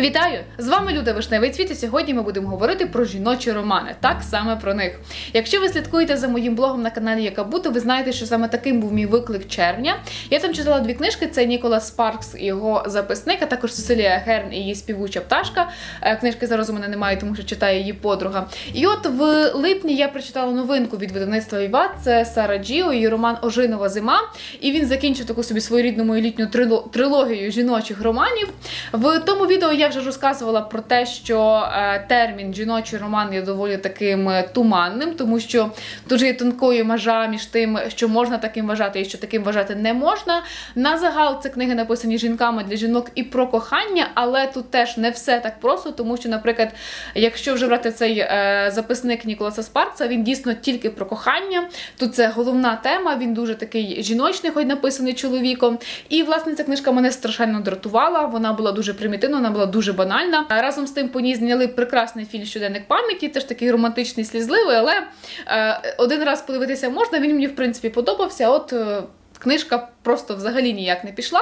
Вітаю! З вами Люда Вишневий Цвіт, і сьогодні ми будемо говорити про жіночі романи, так саме про них. Якщо ви слідкуєте за моїм блогом на каналі Яка бути, ви знаєте, що саме таким був мій виклик червня. Я там читала дві книжки: це Ніколас Спаркс і його записник, а також Сесилія Герн і її співуча пташка. Е, Книжки зараз у мене немає, тому що читає її подруга. І от в липні я прочитала новинку від видавництва Віват. Це Сара Джіо, її роман Ожинова зима. І він закінчив таку собі своєрідну мою літню трилогію жіночих романів. В тому відео я вже розказувала про те, що е, термін жіночий роман є доволі таким е, туманним, тому що дуже є тонкою межа між тим, що можна таким вважати і що таким вважати не можна. На загал це книги написані жінками для жінок і про кохання, але тут теж не все так просто, тому що, наприклад, якщо вже брати цей е, записник Ніколаса Спарца, він дійсно тільки про кохання. Тут це головна тема. Він дуже такий жіночний, хоч написаний чоловіком. І власне ця книжка мене страшенно дратувала. Вона була дуже примітивна, вона була дуже банальна. Разом з тим по ній зняли прекрасний фільм Щоденник пам'яті, теж такий романтичний, слізливий, але е, один раз подивитися можна. Він мені в принципі подобався. От е, книжка просто взагалі ніяк не пішла.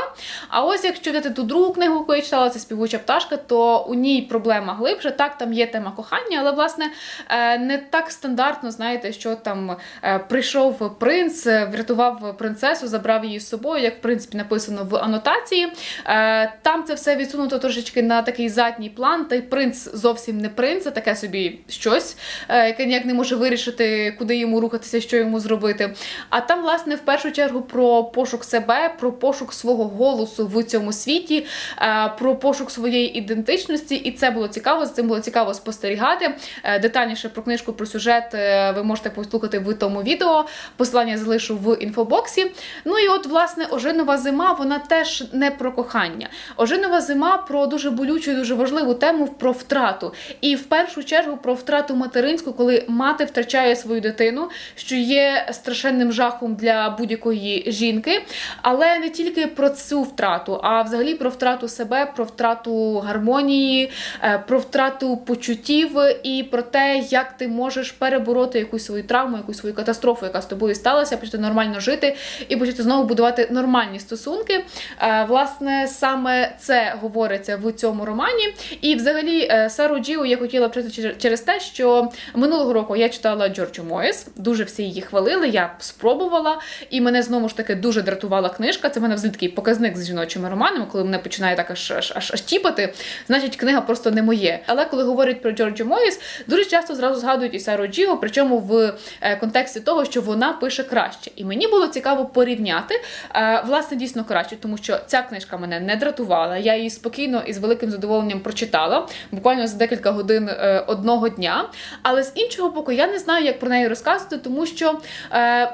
А ось якщо взяти ту другу книгу, яку я читала, це співуча пташка, то у ній проблема глибше. Так, там є тема кохання, але власне е, не так стандартно, знаєте, що там е, прийшов принц, е, врятував принцесу, забрав її з собою, як в принципі написано в анотації. Там це все відсунуто трошечки на такий задній план. Та й принц зовсім не принц, а таке собі щось, яке ніяк не може вирішити, куди йому рухатися, що йому зробити. А там, власне, в першу чергу про пошук себе, про пошук свого голосу в цьому світі, е, про пошук своєї ідентичності, і це було цікаво. З цим було цікаво спостерігати. Е, Детальніше про книжку, про сюжет е, ви можете послухати в тому відео. Посилання залишу в інфобоксі. Ну і от, власне, ожинова зима, вона теж не про кохання. Ожинова зима про дуже болючу і дуже важливу тему про втрату. І в першу чергу про втрату материнську, коли мати втрачає свою дитину, що є страшенним жахом для будь-якої жінки. Але не тільки про цю втрату, а взагалі про втрату себе, про втрату гармонії, е, про втрату почуттів і про те, як ти можеш перебороти якусь свою травму, якусь свою катастрофу, яка з тобою сталася, почати нормально жити і почати знову будувати нормальні стосунки. Е, Власне, саме це говориться в цьому романі. І взагалі е, Сару Джіо я хотіла чер- через те, що минулого року я читала Джорджу Моїс, дуже всі її хвалили. Я спробувала, і мене знову ж таки дуже дратувала книжка. Це в мене взагалі такий показник з жіночими романами, коли мене починає так аж аж аж, аж тіпати. Значить, книга просто не моє. Але коли говорять про Джорджу Моїс, дуже часто зразу згадують і Сару Джіо, причому в е, контексті того, що вона пише краще. І мені було цікаво порівняти е, власне дійсно краще, тому що ця книжка мене не дратувала. Я її спокійно і з великим задоволенням прочитала, буквально за декілька годин е, одного дня. Але з іншого боку, я не знаю, як про неї розказувати, тому що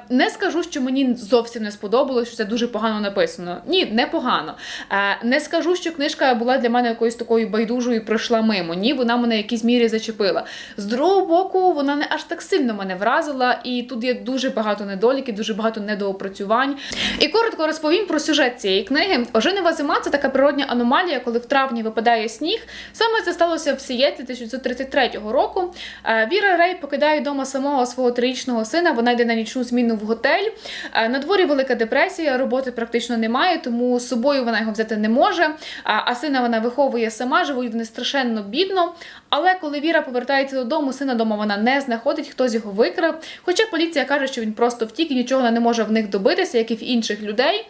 не скажу, що мені зовсім не сподобалось, що це дуже погано написано. Ні, не погано. Е, не скажу, що книжка була для мене якоюсь такою байдужою пройшла мимо. Ні, вона мене в якійсь мірі зачепила. З другого боку, вона не аж так сильно мене вразила, і тут є дуже багато недоліків, дуже багато недоопрацювань. І коротко розповім про сюжет цієї книги. Ожинова зима це така природня аномалія, коли в травні випадає сніг. Саме це сталося в Сієтлі 1933 року. Е, Віра Рей покидає вдома самого свого трирічного сина. Вона йде на нічну зміну в готель. Е, На дворі велика депресія, роботи практично немає, тому з собою вона його взяти не може. А сина вона виховує сама, живуть вони страшенно бідно. Але коли Віра повертається додому, сина дома вона не знаходить, хтось його викрав. Хоча поліція каже, що він просто втік і нічого не може в них добитися, як і в інших людей.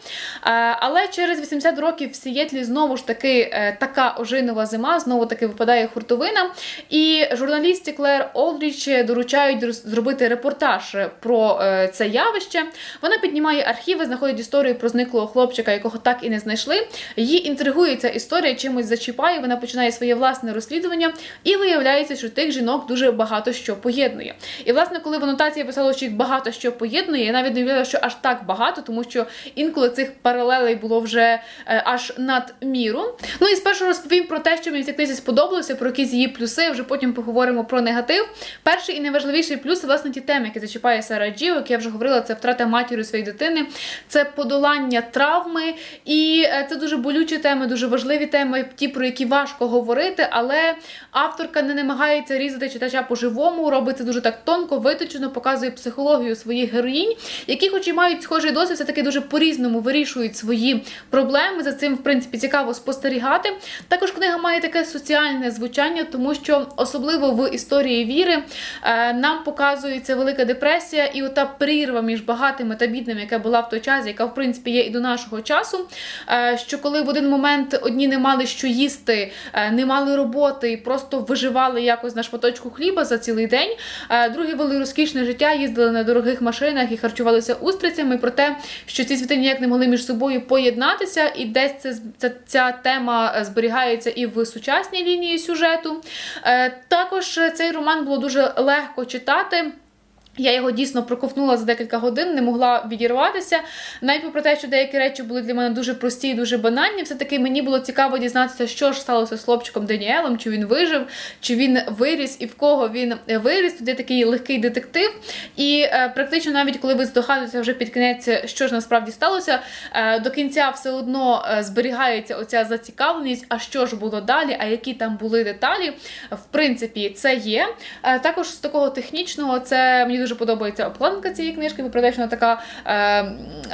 Але через 80 років в Сієтлі знову ж таки е, така ожинова зима, знову таки випадає хуртовина. І журналісті Клер Олдріч доручають зробити репортаж про е, це явище. Вона піднімає архіви, знаходить історію про зниклого хлопчика, якого так і не знайшли. Її інтригує ця історія, чимось зачіпає. Вона починає своє власне розслідування, і виявляється, що тих жінок дуже багато що поєднує. І власне, коли в анотації писало, що їх багато що поєднує, я навіть не вірила, що аж так багато, тому що інколи цих паралелей було вже е, аж над міру. Ну і спершу розповім про те, що мені в цій книзі сподобалося, про якісь її плюси. Вже потім поговоримо про негатив. Перший і найважливіший плюс власне ті теми, які зачіпає Сара Джіо, як я вже говорила, це втрата матір'ю своєї дитини, це подолання травми, і е, це дуже болючі теми, дуже важливі теми, ті, про які важко говорити, але авторка не намагається різати читача по-живому, робить це дуже так тонко, виточено, показує психологію своїх героїнь, які, хоч і мають схожий досвід, все таки дуже по-різному вирішують свої проблеми. За цим, в принципі, цікаво спостерігати. Також книга має таке соціальне звучання, тому що особливо в історії віри е, нам показується велика депресія і ота прірва між багатими та бідними, яка була в той час, яка в принципі є і до нашого часу. е, Що коли в один момент одні не мали що їсти, е, не мали роботи і просто виживали якось на шматочку хліба за цілий день. е, Другі вели розкішне життя, їздили на дорогих машинах і харчувалися устрицями. Про те, що ці світи ніяк не могли між собою поєднатися, і десь це, ця, ця тема зберігається і в сучасній лінії сюжету. Також цей роман було дуже легко читати. Я його дійсно проковтнула за декілька годин, не могла відірватися. Навіть попри те, що деякі речі були для мене дуже прості і дуже банальні, все-таки мені було цікаво дізнатися, що ж сталося з хлопчиком Даніелем, чи він вижив, чи він виріс і в кого він виріс. Тут є такий легкий детектив. І е, практично навіть коли ви здогадуєтеся вже під кінець, що ж насправді сталося, е, до кінця все одно е, зберігається оця зацікавленість, а що ж було далі, а які там були деталі. В принципі, це є. Е, також з такого технічного, це мені дуже подобається обкладинка цієї книжки, попри вона така е,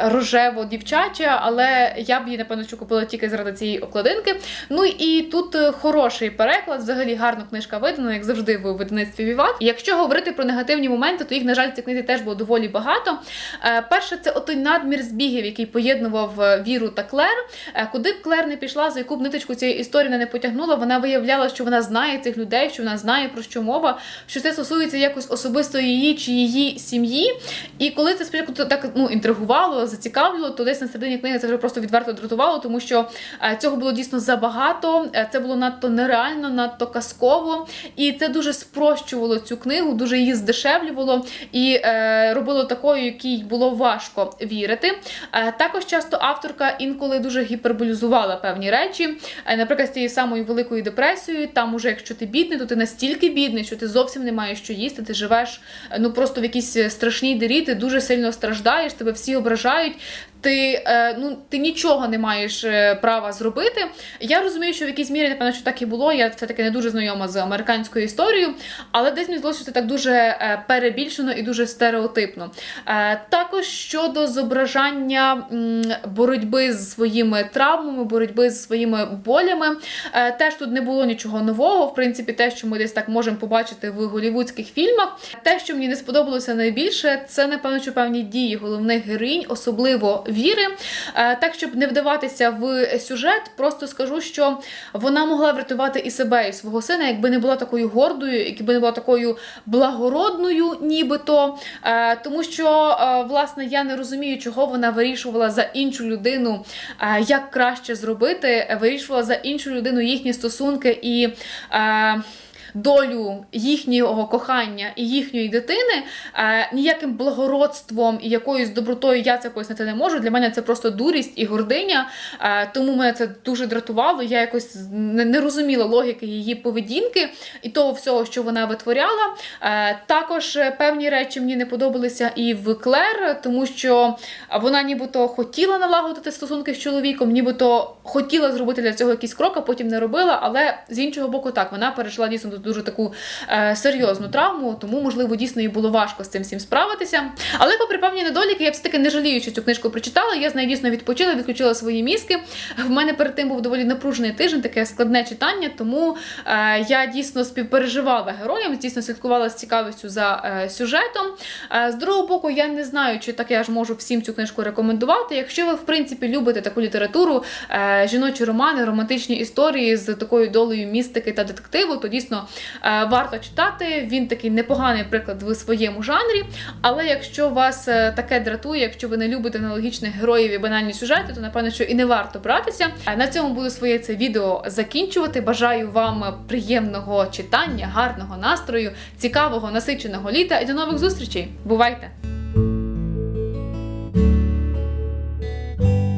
рожево-дівчача, але я б її, напевно, що купила тільки заради цієї обкладинки. Ну і тут е, хороший переклад, взагалі гарно книжка видана, як завжди в видавництві Віват. Якщо говорити про негативні моменти, то їх, на жаль, в цій книзі теж було доволі багато. Е, перше, це отой надмір збігів, який поєднував е, Віру та Клер. Е, куди б Клер не пішла, за яку б ниточку цієї історії не потягнула, вона виявляла, що вона знає цих людей, що вона знає про що мова, що це стосується якось особисто її чи її сім'ї. І коли це спочатку так ну, інтригувало, зацікавило, то десь на середині книги це вже просто відверто дратувало, тому що е, цього було дійсно забагато, е, це було надто нереально, надто казково, і це дуже спрощувало цю книгу, дуже її здешевлювало і е, робило такою, якій було важко вірити. Е, також часто авторка інколи дуже гіперболізувала певні речі. Е, наприклад, з тією самою великою депресією, там уже якщо ти бідний, то ти настільки бідний, що ти зовсім не маєш що їсти, ти живеш е, ну просто в якійсь страшній дирі, ти дуже сильно страждаєш, тебе всі ображають. Ти е, ну ти нічого не маєш е, права зробити. Я розумію, що в якійсь мірі, напевно, що так і було. Я все таки не дуже знайома з американською історією, але десь мені здалося, що це так дуже е, перебільшено і дуже стереотипно. Також щодо зображання боротьби з своїми травмами, боротьби з своїми болями, теж тут не було нічого нового. В принципі, те, що ми десь так можемо побачити в голівудських фільмах. Те, що мені не сподобалося найбільше, це напевно, що певні дії головних героїнь, особливо віри. Е, Так, щоб не вдаватися в сюжет, просто скажу, що вона могла врятувати і себе, і свого сина, якби не була такою гордою, якби не була такою благородною, нібито. Е, Тому що, е, власне, я не розумію, чого вона вирішувала за іншу людину, як краще зробити, вирішувала за іншу людину їхні стосунки і. Долю їхнього кохання і їхньої дитини е, ніяким благородством і якоюсь добротою я це пояснити не можу. Для мене це просто дурість і гординя. Е, тому мене це дуже дратувало. Я якось не, розуміла логіки її поведінки і того всього, що вона витворяла. Е, також певні речі мені не подобалися і в Клер, тому що вона нібито хотіла налагодити стосунки з чоловіком, нібито хотіла зробити для цього якийсь крок, а потім не робила. Але з іншого боку, так вона перейшла дійсно дуже таку е, серйозну травму, тому можливо дійсно їй було важко з цим всім справитися. Але, попри певні недоліки, я все таки не жалію, що цю книжку прочитала. Я з нею дійсно відпочила, відключила свої мізки. В мене перед тим був доволі напружений тиждень, таке складне читання, тому е, я дійсно співпереживала героям, дійсно слідкувала з цікавістю за е, сюжетом. Е, з другого боку, я не знаю, чи так я ж можу всім цю книжку рекомендувати. Якщо ви, в принципі, любите таку літературу, е, жіночі романи, романтичні історії з такою долею містики та детективу, то дійсно варто читати. Він такий непоганий приклад в своєму жанрі. Але якщо вас е, таке дратує, якщо ви не любите аналогічних героїв і банальні сюжети, то напевно, що і не варто братися. Е, На цьому буду своє це відео закінчувати. Бажаю вам приємного читання, гарного настрою, цікавого насиченого літа і до нових зустрічей. Бувайте!